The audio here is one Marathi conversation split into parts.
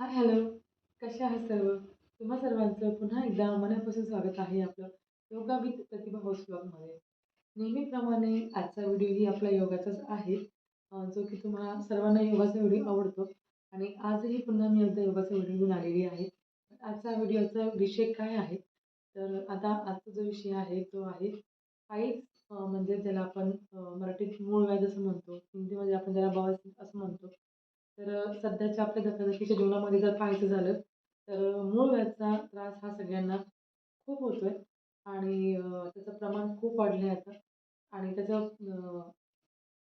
हाय हॅलो कसे आहात सर्व? तुम्हा सर्वांचं पुन्हा एकदा मनापासून स्वागत आहे आपलं योगा विथ प्रतिभा हाऊस ब्लॉगमध्ये नेहमीप्रमाणे आजचा व्हिडिओ ही आपला योगाचाच आहे जो की तुम्हाला सर्वांना योगाचा व्हिडिओ आवडतो. आणि आजही पुन्हा मी एकदा योगाचा व्हिडिओ घेऊन आलेली आहे. आजचा व्हिडिओचा विषय काय आहे? तर आता आजचा जो विषय आहे तो आहे आईच म्हणजे ज्याला आपण मराठीत मूळ व्याज असं म्हणतो. हिंदीमध्ये आपण ज्याला बवासीर सध्याच्या आपल्या धकाधकीच्या जीवनामध्ये जर पाहायचं झालं तर मूळ व्याजचा त्रास हा सगळ्यांना खूप होतो आहे आणि त्याचं प्रमाण खूप वाढलं आहे आता आणि त्याचं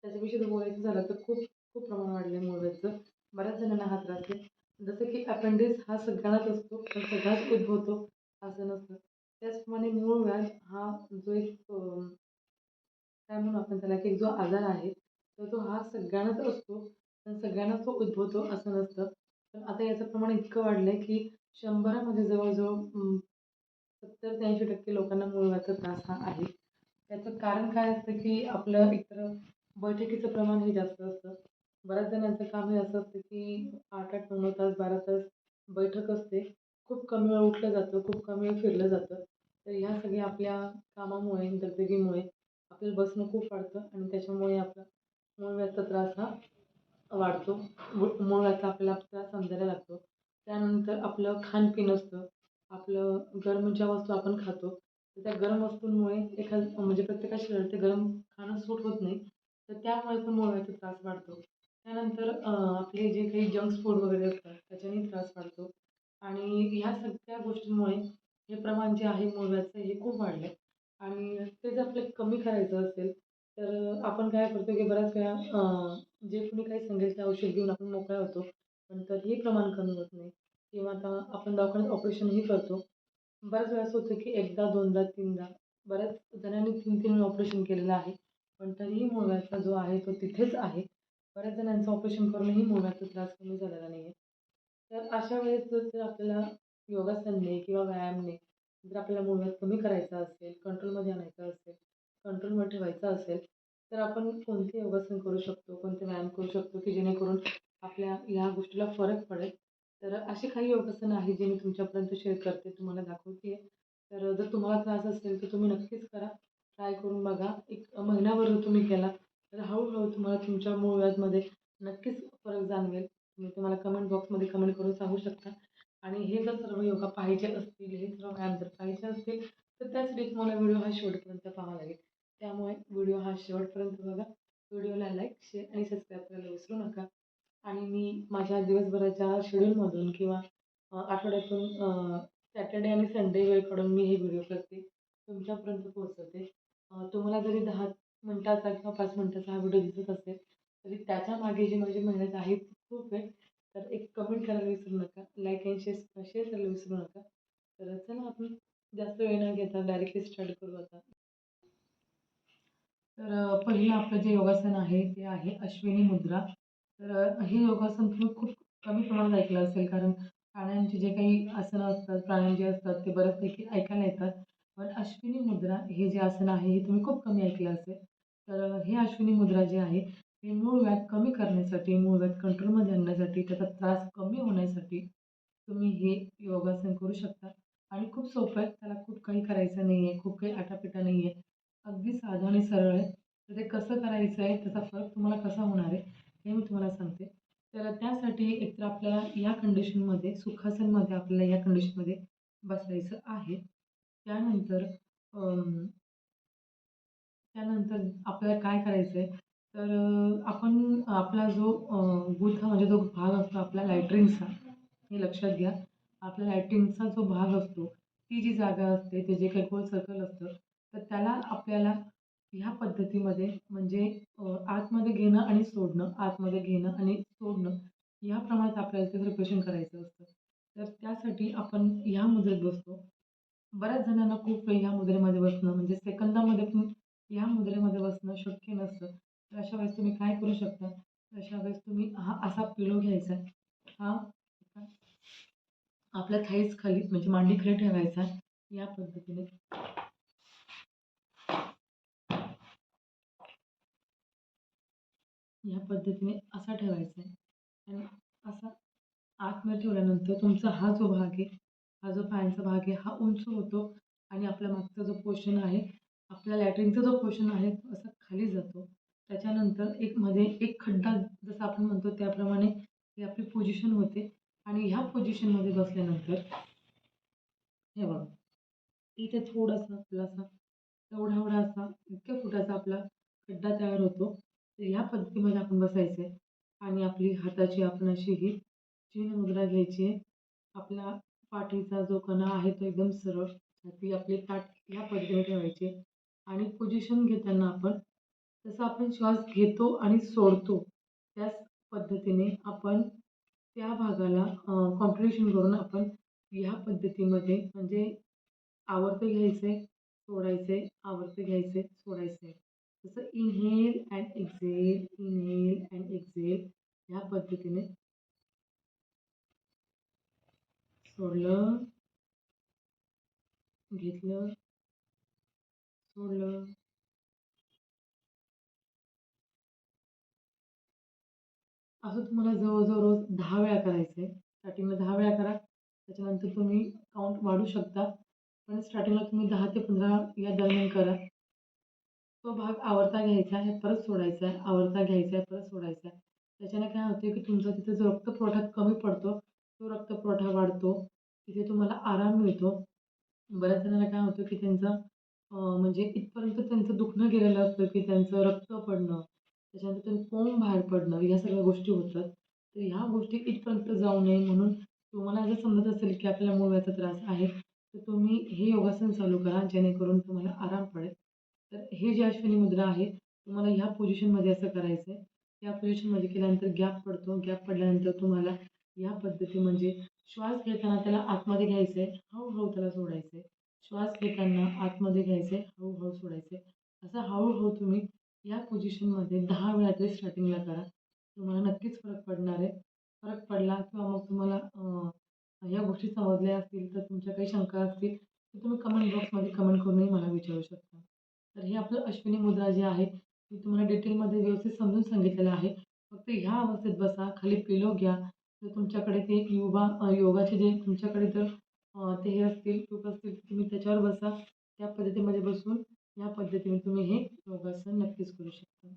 त्याच्याविषयी जर बोलायचं झालं तर खूप खूप प्रमाण वाढलं आहे मूळ व्याजचं बऱ्याच जणांना हा त्रास आहे. जसं की अपेंडिक्स हा सगळ्यांनाच असतो पण सगळ्याच उद्भवतो असं नसतं. त्याचप्रमाणे मूळ व्याज हा जो एक काय म्हणू आपण त्याला की जो आजार आहे तर तो हा सगळ्यांनाच असतो. सगळ्यांनाच तो उद्भवतो असं नसतं. पण आता याचं प्रमाण इतकं वाढलं आहे की शंभरामध्ये जवळजवळ सत्तर ते ऐंशी टक्के लोकांना मुळव्याचा त्रास हा आहे. त्याचं कारण काय असतं की आपलं एकतर बैठकीचं प्रमाण हे जास्त असतं. बऱ्याच जणांचं काम हे असं असतं की आठ आठ नऊ नऊ तास बारा तास बैठक असते. खूप कमी वेळ उठलं जातं खूप कमी वेळ फिरलं जातं. तर ह्या सगळ्या आपल्या कामामुळे दगदगीमुळे आपल्याला बसणं खूप वाढतं आणि त्याच्यामुळे आपला मूळव्याधचा त्रास हा वाढतो. मूळ मूळव्याधचा आपल्याला त्रास समजायला लागतो. त्यानंतर आपलं खानपिन असतं. आपलं गरम ज्या वस्तू आपण खातो तर त्या गरम वस्तूंमुळे एखादं म्हणजे प्रत्येकाच्या शरीरात ते गरम खाणं सूट होत नाही. तर त्यामुळे पण मूळव्याधचा त्रास वाढतो. त्यानंतर आपले जे काही जंक्स फूड वगैरे असतात त्याच्याने त्रास वाढतो. आणि ह्या सगळ्या गोष्टींमुळे हे प्रमाण जे आहे मुळव्याचं हे खूप वाढलं आहे आणि ते जर आपल्याला कमी करायचं असेल तर आपण काय करतो की बऱ्याच वेळा अं, जे कुणी काही सांगेल ते औषध घेऊन आपण मोकळा होतो पण तरीही प्रमाण कमी होत नाही किंवा आता आपण दवाखान्यात ऑपरेशनही करतो. बऱ्याच वेळा असं होतं की एकदा दोनदा तीनदा. बऱ्याच जणांनी तीन तीन ऑपरेशन केलेलं आहे. पण तरीही मूळव्याधचा जो आहे तो तिथेच आहे. बऱ्याच जणांचं ऑपरेशन करूनही मूळव्याधचा त्रास कमी झालेला नाही आहे तर अशा वेळेस जर आपल्याला योगासनने किंवा व्यायामने जर आपल्याला मूळव्याध कमी करायचा असेल कंट्रोलमध्ये आणायचा असेल कंट्रोलमध्ये ठेवायचा असेल तर आपण कोणते योगासन करू शकतो कोणते व्यायाम करू शकतो की जेणेकरून आपल्या ह्या गोष्टीला फरक पडेल? तर असे काही योगासनं आहेत जे मी तुमच्यापर्यंत शेअर करते तुम्हाला दाखवते. तर जर तुम्हाला त्रास असेल तर तुम्ही नक्कीच करा. ट्राय करून बघा. एक महिनाभर तुम्ही केला तर हळूहळू तुम्हाला तुमच्या मूळ व्याधमध्ये नक्कीच फरक जाणवेल. तुम्ही तुम्हाला कमेंट बॉक्समध्ये कमेंट करून सांगू शकता. आणि हे जर सर्व योगा पाहिजे असतील हे सर्व व्यायाम जर पाहिजे असतील तर त्यासाठी तुम्हाला व्हिडिओ हा शेवटपर्यंत पाहावा लागेल. त्यामुळे व्हिडिओ हा शेवटपर्यंत बघा. व्हिडिओला लाईक शेअर आणि सबस्क्राईब करायला विसरू नका. आणि मी माझ्या दिवसभराच्या शेड्यूलमधून किंवा आठवड्यातून सॅटर्डे आणि संडे वेळ काढून मी हे व्हिडिओ करते. तुमच्यापर्यंत पोहोचवते. तुम्हाला जरी दहा मिनटाचा किंवा पाच मिनटाचा हा व्हिडिओ दिसत असेल तरी त्याच्यामागे जी माझी मेहनत आहे ती खूप आहे. तर एक कमेंट करायला विसरू नका. लाईक अँड शेअर शेअर करायला विसरू नका. तर चला आपण जास्त वेळ न घेता डायरेक्टली स्टार्ट करू आता. तर पहिलं आपलं जे योगासन आहे ते आहे अश्विनी मुद्रा. तर हे योगासन तुम्ही खूप कमी प्रमाणात ऐकलं असेल कारण प्राण्यांचे जे काही आसनं असतात प्राणायाम जे असतात ते बऱ्याचपैकी ऐकायला येतात. पण अश्विनी मुद्रा हे जे आसन आहे हे तुम्ही खूप कमी ऐकलं असेल. तर हे अश्विनी मुद्रा जे आहे हे मूळ व्याध कमी करण्यासाठी मूळ व्याध कंट्रोलमध्ये आणण्यासाठी त्याचा त्रास कमी होण्यासाठी तुम्ही हे योगासन करू शकता. आणि खूप सोपं आहे त्याला खूप काही करायचं नाही आहे खूप काही आटापिटा नाही आहे अगदी साधं आणि सरळ आहे. तर ते कसं करायचं आहे त्याचा फरक तुम्हाला कसा होणार आहे हे मी तुम्हाला सांगते. तर त्यासाठी एकतर आपल्याला या कंडिशनमध्ये सुखासनमध्ये आपल्याला या कंडिशनमध्ये बसायचं आहे. त्यानंतर त्यानंतर आपल्याला काय करायचं आहे तर आपण आपला जो गुथा म्हणजे जो भाग असतो आपला लॅट्रिनचा हे लक्षात घ्या. आपल्या लॅट्रिनचा जो भाग असतो ती जी जागा असते ते जे काही गोल सर्कल असतं तर त्याला आपल्याला ह्या पद्धतीमध्ये म्हणजे आतमध्ये घेणं आणि सोडणं आतमध्ये घेणं आणि सोडणं या प्रमाणात आपल्याला ते प्रिपरेशन करायचं असतं. तर त्यासाठी आपण ह्या मुद्रेत बसतो. बऱ्याच जणांना खूप वेळ ह्या मुद्रेमध्ये बसणं म्हणजे सेकंदामध्ये पण ह्या मुद्रेमध्ये बसणं शक्य नसतं. तर अशा वेळेस तुम्ही काय करू शकता? तर अशा वेळेस तुम्ही हा असा पिलो घ्यायचा. हा आपल्या थाईज खाली म्हणजे मांडी खाली ठेवायचा. या पद्धतीने ह्या पद्धतीने असा ठेवायचा आहे. आणि असा आतमध्ये ठेवल्यानंतर तुमचा हा जो भाग आहे हा जो पायांचा भाग आहे हा उंच होतो आणि आपल्या मागचा जो पोर्शन आहे आपल्या लॅटरिनचा जो पोर्शन आहे तो असा खाली जातो. त्याच्यानंतर एक मध्ये एक खड्डा जसं आपण म्हणतो त्याप्रमाणे ही आपली पोझिशन होते. आणि ह्या पोझिशनमध्ये बसल्यानंतर हे बघा इथे थोडासा आपलासा एवढा एवढा असा इतक्या फुटाचा आपला खड्डा तयार होतो. या पद्धतीमध्ये आपण बसायचं आहे आणि आपली हाताची आपण अशी ही चीन मुद्रा घ्यायची आहे. आपला पाठीचा जो कणा आहे तो एकदम सरळ ती आपली ताट ह्या पद्धतीने ठेवायची. आणि पोझिशन घेताना आपण जसं आपण श्वास घेतो आणि सोडतो त्याच पद्धतीने आपण त्या भागाला कॉम्प्रिशन करून आपण ह्या पद्धतीमध्ये म्हणजे आवर्त घ्यायचं आहे सोडायचं आहे आवर्त घ्यायचं आहे सोडायचं आहे जसं inhale and exhale inhale and exhale ह्या पद्धतीने सोडलं घेतलं सोडलं. असं तुम्हाला जवळजवळ रोज दहा वेळा करायचं आहे स्टार्टिंगला दहा वेळा करा त्याच्यानंतर तुम्ही काउंट वाढू शकता. पण स्टार्टिंगला तुम्ही दहा ते पंधरा या दरम्यान करा. तो भाग आवरता घ्यायचा आहे परत सोडायचा आहे आवरता घ्यायचा आहे परत सोडायचा आहे. त्याच्याने काय होते की तुमचा तिथे जो रक्तपुरवठा कमी पडतो तो रक्तपुरवठा वाढतो. तिथे तुम्हाला आराम मिळतो. बऱ्याच जणांना काय होतं की त्यांचं म्हणजे इथपर्यंत त्यांचं दुखणं गेलेलं असतं की त्यांचं रक्त पडणं त्याच्यानंतर त्यांनी कोंब बाहेर पडणं या सगळ्या गोष्टी होतात. तर ह्या गोष्टी इथपर्यंत जाऊ नये म्हणून तुम्हाला जर समजत असेल की आपल्याला मूळव्याचा त्रास आहे तर तुम्ही हे योगासन चालू करा जेणेकरून तुम्हाला आराम पडेल. तर हे जे अश्विनी मुद्रा आहे तुम्हाला ह्या पोझिशनमध्ये असं करायचं आहे या पोझिशनमध्ये केल्यानंतर गॅप पडतो. गॅप पडल्यानंतर तुम्हाला या पद्धती म्हणजे श्वास घेताना त्याला आतमध्ये घ्यायचं आहे हळूहळू त्याला सोडायचं आहे श्वास घेताना आतमध्ये घ्यायचं आहे हळूहळू सोडायचं आहे असं हळूहळू तुम्ही या पोझिशनमध्ये दहा वेळा तरी स्टार्टिंगला करा. तुम्हाला नक्कीच फरक पडणार आहे. फरक पडला किंवा मग तुम्हाला या गोष्टी समजल्या असतील तर तुमच्या काही शंका असतील तर तुम्ही कमेंट बॉक्समध्ये कमेंट करूनही मला विचारू शकता. तर हे आपलं अश्विनी मुद्रा जे आहे मी तुम्हाला डिटेलमध्ये व्यवस्थित समजून सांगितलेलं आहे. फक्त ह्या अवस्थेत बसा खाली पिलो घ्या. जर तुमच्याकडे ते योगा योगाचे जे तुमच्याकडे जर ते हे असतील टूप असतील तुम्ही त्याच्यावर बसा. त्या पद्धतीमध्ये बसून या पद्धतीने तुम्ही हे योगासन नक्कीच करू शकता.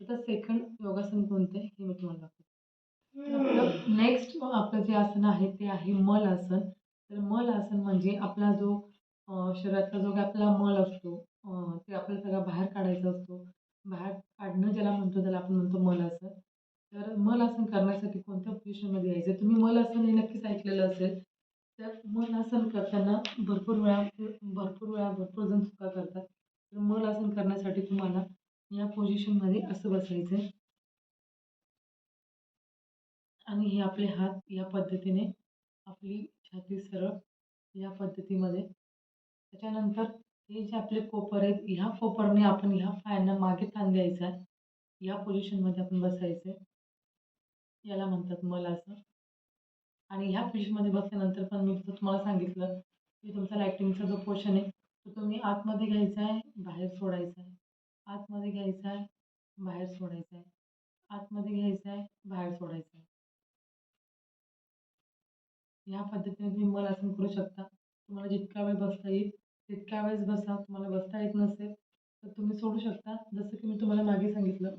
आता सेकंड योगासन कोणतं आहे हे मी तुम्हाला दाखवते. आपलं नेक्स्ट आपलं जे आसन आहे ते आहे मल आसन. तर मल आसन म्हणजे आपला जो शरीरातला जो काही आपला मल असतो ते आपल्याला सगळा बाहेर काढायचा असतो. बाहेर काढणं ज्याला म्हणतो त्याला आपण म्हणतो मलासन तर मलासन करण्यासाठी कोणत्या पोझिशनमध्ये यायचं? तुम्ही मलासन हे नक्कीच ऐकलेलं असेल. तर मल आसन करताना भरपूर वेळा भरपूर वेळा भरपूर जण चुका करतात. तर मल आसन करण्यासाठी तुम्हाला या पोझिशनमध्ये असं बसायचं आहे. आणि हे आपले हात या पद्धतीने आपली छाती सरळ या पद्धतीमध्ये. त्याच्यानंतर हे जे आपले कोपर आहेत ह्या कोपरने आपण ह्या पायांना मागे ताण द्यायचा आहे. या पोझिशनमध्ये आपण बसायचं आहे याला म्हणतात मल असं. आणि ह्या पोझिशनमध्ये बसल्यानंतर पण मी तुम्हाला सांगितलं की तुमचा लायटिंगचा जो पोर्शन आहे तो तुम्ही आतमध्ये घ्यायचा आहे बाहेर सोडायचा आहे. आतमध्ये घ्यायचा आहे बाहेर सोडायचा आहे. आतमध्ये घ्यायचा आहे बाहेर सोडायचा आहे. ह्या पद्धतीने तुम्ही मल आसन करू शकता. तुम्हाला जितका वेळ बसता येईल तितक्या वेळेस बसा तुम्हाला बसता येत नसेल तर तुम्ही सोडू शकता. जसं की मी तुम्हाला मागे सांगितलं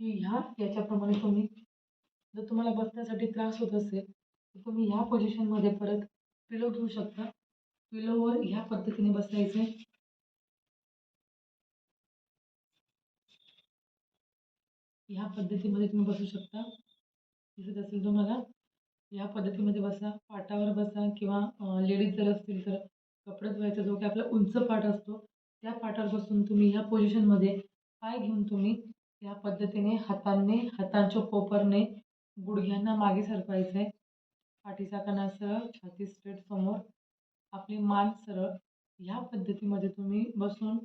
की ह्या याच्याप्रमाणे तुम्ही जर तुम्हाला बसण्यासाठी त्रास होत असेल तर तुम्ही ह्या पोझिशनमध्ये परत पिलो घेऊ शकता. पिलोवर ह्या पद्धतीने बसायचे. ह्या पद्धतीमध्ये तुम्ही बसू शकता. दिसत असेल तुम्हाला ह्या पद्धतीमध्ये बसा. पाटावर बसा किंवा लेडीज जर असतील तर कपडे धुवायचा जो की आपला उंच पाट असतो त्या पाठावर बसून तुम्ही ह्या पोझिशनमध्ये पाय घेऊन तुम्ही या पद्धतीने हातांनी हातांच्या कोपरने गुडघ्यांना मागे सरकवायचं आहे पाठीचा कणा सरळ छाती स्ट्रेट समोर आपली मान सरळ ह्या पद्धतीमध्ये तुम्ही बसून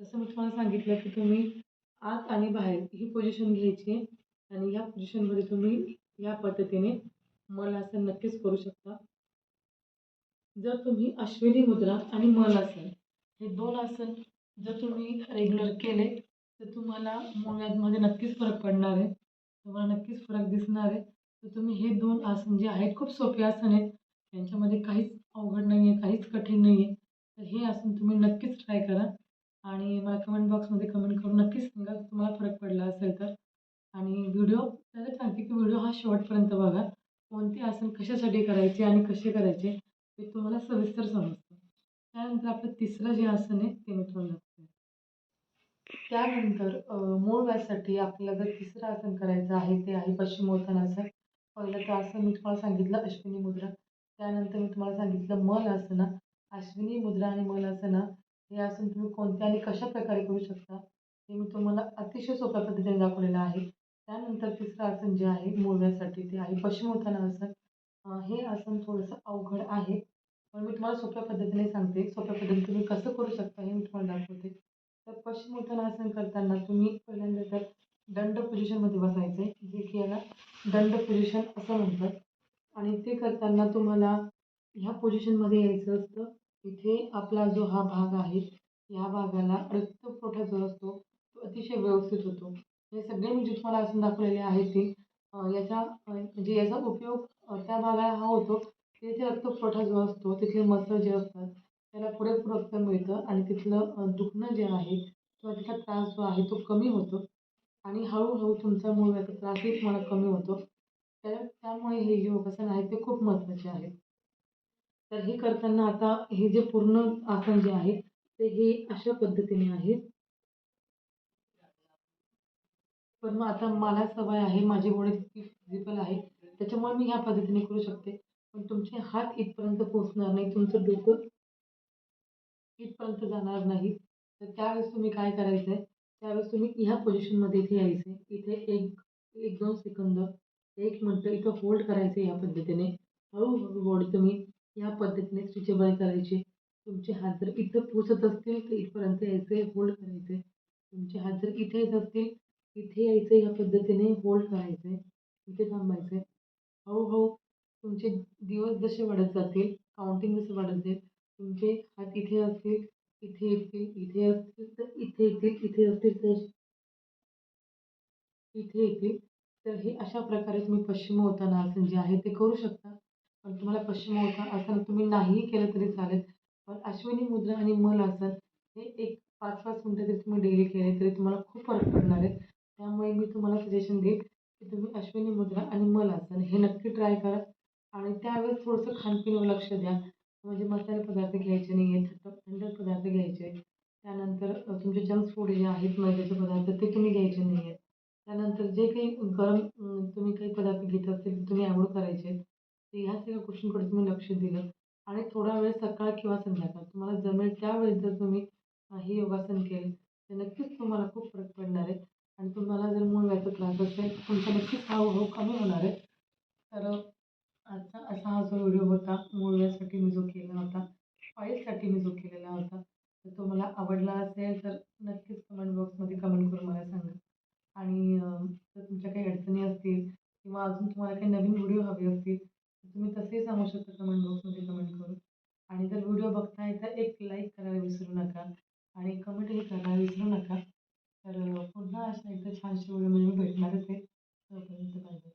जसं मी तुम्हाला सांगितलं की तुम्ही आत आणि बाहेर ही पोझिशन घ्यायची आणि ह्या पोझिशनमध्ये तुम्ही या पद्धतीने मला असं नक्कीच करू शकता. जर तुम्ही अश्विनी मुद्रा आणि मल आसन हे दोन आसन जर तुम्ही रेग्युलर केले तर तुम्हाला मुळ्यांमध्ये नक्कीच फरक पडणार आहे. तुम्हाला नक्कीच फरक दिसणार आहे. तर तुम्ही हे दोन आसन जे आहेत खूप सोपे आसन आहेत. यांच्यामध्ये काहीच अवघड नाही आहे काहीच कठीण नाही आहे तर हे आसन तुम्ही नक्कीच ट्राय करा. आणि मला कमेंट बॉक्समध्ये कमेंट करून नक्कीच सांगा तुम्हाला फरक पडला असेल तर. आणि व्हिडिओ त्याला सांगते की व्हिडिओ हा शेवटपर्यंत बघा. कोणते आसन कशासाठी करायचे आणि कसे करायचे? ते तुम्हाला सविस्तर समजतं. त्यानंतर आपलं तिसरं जे आसन आहे ते मी तुम्हाला त्यानंतर मूळ व्यासाठी आपल्याला जर तिसरं आसन करायचं आहे ते आहे पश्चिमोत्तानासन पहिलं तर आसन मी तुम्हाला सांगितलं अश्विनी मुद्रा. त्यानंतर मी तुम्हाला सांगितलं मल आसनं. अश्विनी मुद्रा आणि मल आसनं हे आसन तुम्ही कोणत्या आणि कशा प्रकारे करू शकता हे मी तुम्हाला अतिशय सोप्या पद्धतीने दाखवलेलं आहे. त्यानंतर तिसरं आसन जे आहे मूळव्यासाठी ते आहे पश्चिमोत्तानासन हे आसन थोडंसं अवघड आहे. पण मी तुम्हाला सोप्या पद्धतीने सांगते. सोप्या पद्धतीने तुम्ही कसं करू शकता हे मी तुम्हाला दाखवते. तर पश्चिमोत्तानासन करताना तुम्ही पहिल्यांदा तर दंड पोझिशनमध्ये बसायचं आहे जे की याला दंड पोझिशन असं म्हणतात. आणि ते करताना तुम्हाला ह्या पोझिशनमध्ये यायचं असतं. इथे आपला जो हा भाग आहे ह्या भागाला रक्तपुरवठा जो असतो तो अतिशय व्यवस्थित होतो. हे सगळे मी जे तुम्हाला आसन दाखवलेले आहेत ते याचा म्हणजे याचा उपयोग त्या भागाला हा होतो. तिथे रक्तपुरवठा जो असतो तिथले मसल जे असतात त्याला पुरेपूर रक्त मिळतं आणि तिथलं दुखणं जे आहे किंवा तिथला त्रास जो आहे तो कमी होतो. आणि हळूहळू तुमचा मूळव्याचा त्रासही तुम्हाला कमी होतो. तर त्यामुळे हे योगासन आहे ते खूप महत्त्वाचे आहे. तर हे करताना आता हे जे पूर्ण आसन जे आहे ते हे अशा पद्धतीने आहे. पण मग आता मला सवय आहे माझी बॉडी तितकी फिजिकल आहे त्याच्यामुळे मी ह्या पद्धतीने करू शकते. पण तुमचे हात इथपर्यंत पोचणार नाही तुमचं डोकं इथपर्यंत जाणार नाही. तर त्यावेळेस तुम्ही काय करायचं आहे त्यावेळेस तुम्ही ह्या पोझिशनमध्ये इथे यायचं इथे एक एक दोन सेकंद एक मिनटं इथं होल्ड करायचं या पद्धतीने. हळूहळू बॉडी तुम्ही ह्या पद्धतीने स्ट्रेचेबल करायचे. तुमचे हात जर इथं पोचत असतील तर इथपर्यंत यायचं आहे होल्ड करायचं आहे तुमचे हात जर इथे येत असतील इथे यायचं ह्या पद्धतीने होल्ड करायचं आहे इथे थांबायचं आहे हळूहळू तुमचे दिवस जसे वाढत जातील काउंटिंग जसं वाढत जाईल तुमचे हात इथे असतील इथे येतील इथे असतील तर इथे येतील इथे असतील तर इथे येतील. तर हे अशा प्रकारे तुम्ही पश्चिम होताना आसन जे आहे ते करू शकता. पण तुम्हाला पश्चिम होता आसन तुम्ही नाहीही केलं तरी चालेल. पण अश्विनी मुद्रा आणि मल आसन हे एक पाच पाच मिनटं जरी तुम्ही डेली केले तरी तुम्हाला खूप फरक पडणार आहे. त्यामुळे मी तुम्हाला सजेशन देईल की तुम्ही अश्विनी मुद्रा आणि मल आसन हे नक्की ट्राय करा. आणि त्यावेळेस थोडंसं खानपिनीवर लक्ष द्या. म्हणजे मसाले पदार्थ घ्यायचे नाही आहेत थंड पदार्थ घ्यायचे. त्यानंतर तुमचे जंक फूड जे आहेत मैद्याचे पदार्थ ते तुम्ही घ्यायचे नाही आहेत त्यानंतर जे काही गरम तुम्ही काही पदार्थ घेत असतील ते तुम्ही अवॉइड करायचे. तर ह्या सगळ्या गोष्टींकडे तुम्ही लक्ष दिलं. आणि थोडा वेळ सकाळ किंवा संध्याकाळ तुम्हाला जमेल त्यावेळेस जर तुम्ही हे योगासन केले तर नक्कीच तुम्हाला खूप फरक पडणार आहे. आणि तुम्हाला जर मूळ व्याचा त्रास असेल तुमचा नक्कीच हाव कमी होणार आहे. तर आजचा असा हा जो व्हिडिओ होता मूळ व्यासाठी मी जो केला होता फाईलसाठी मी जो केलेला होता तर तो मला आवडला असेल तर नक्कीच कमेंट बॉक्समध्ये कमेंट करून मला सांगा. आणि जर तुमच्या काही अडचणी असतील किंवा अजून तुम्हाला काही नवीन व्हिडिओ हवे असतील तर तुम्ही तसेही सांगू शकता कमेंट बॉक्समध्ये कमेंट करून. आणि जर व्हिडिओ बघताय तर एक लाईक करायला विसरू नका आणि कमेंटही करायला विसरू नका. तर पुन्हा अशा एकदा छानशी व्हिडिओ म्हणजे मी भेटणारच आहे. तोपर्यंत बाय.